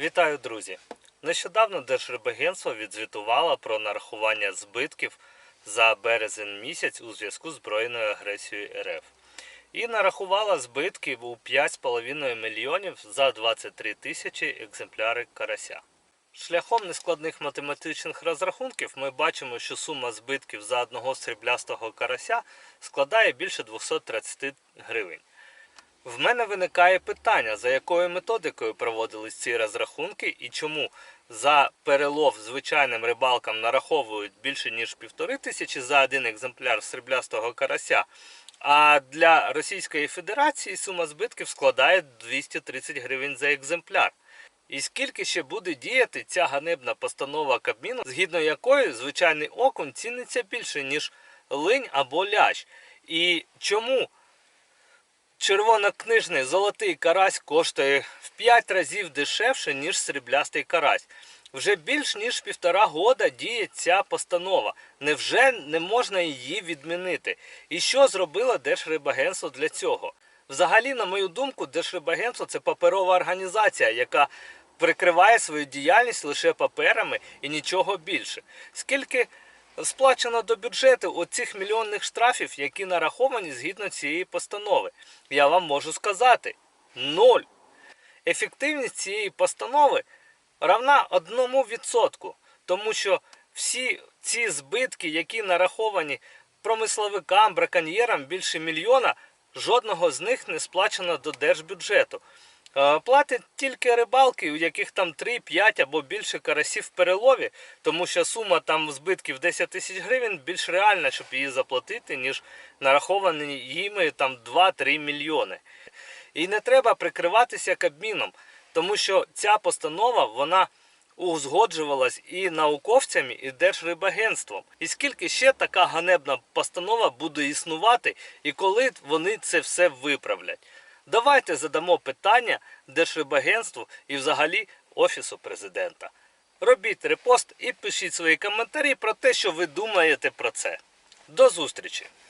Вітаю, друзі! Нещодавно Держрибагентство відзвітувало про нарахування збитків за березень місяць у зв'язку з збройною агресією РФ. І нарахувала збитки у 5,5 мільйонів за 23 тисячі екземпляри карася. Шляхом нескладних математичних розрахунків ми бачимо, що сума збитків за одного сріблястого карася складає більше 230 гривень. В мене виникає питання, за якою методикою проводились ці розрахунки і чому за перелов звичайним рибалкам нараховують більше ніж півтори тисячі за один екземпляр сріблястого карася, а для Російської Федерації сума збитків складає 230 гривень за екземпляр. І скільки ще буде діяти ця ганебна постанова Кабміну, згідно якої звичайний окунь ціниться більше, ніж линь або лящ. І чому червонокнижний золотий карась коштує в 5 разів дешевше, ніж сріблястий карась. Вже більш ніж півтора года діє ця постанова. Невже не можна її відмінити? І що зробило Держрибагентство для цього? Взагалі, на мою думку, Держрибагентство це паперова організація, яка прикриває свою діяльність лише паперами і нічого більше. Скільки сплачено до бюджету оцих мільйонних штрафів, які нараховані згідно цієї постанови? Я вам можу сказати ноль. Ефективність цієї постанови равна одному відсотку, тому що всі ці збитки, які нараховані промисловикам, браконьєрам більше мільйона, жодного з них не сплачено до держбюджету. Е, Платять тільки рибалки, у яких там 3, 5 або більше карасів в перелові, тому що сума там збитків 10 тисяч гривень більш реальна, щоб її заплатити, ніж нараховані їми там 2-3 мільйони. І не треба прикриватися Кабміном, тому що ця постанова вона узгоджувалась і науковцями, і Держрибагентством. І скільки ще така ганебна постанова буде існувати, і коли вони це все виправлять? Давайте задамо питання Держрибагентству і взагалі Офісу президента. Робіть репост і пишіть свої коментарі про те, що ви думаєте про це. До зустрічі!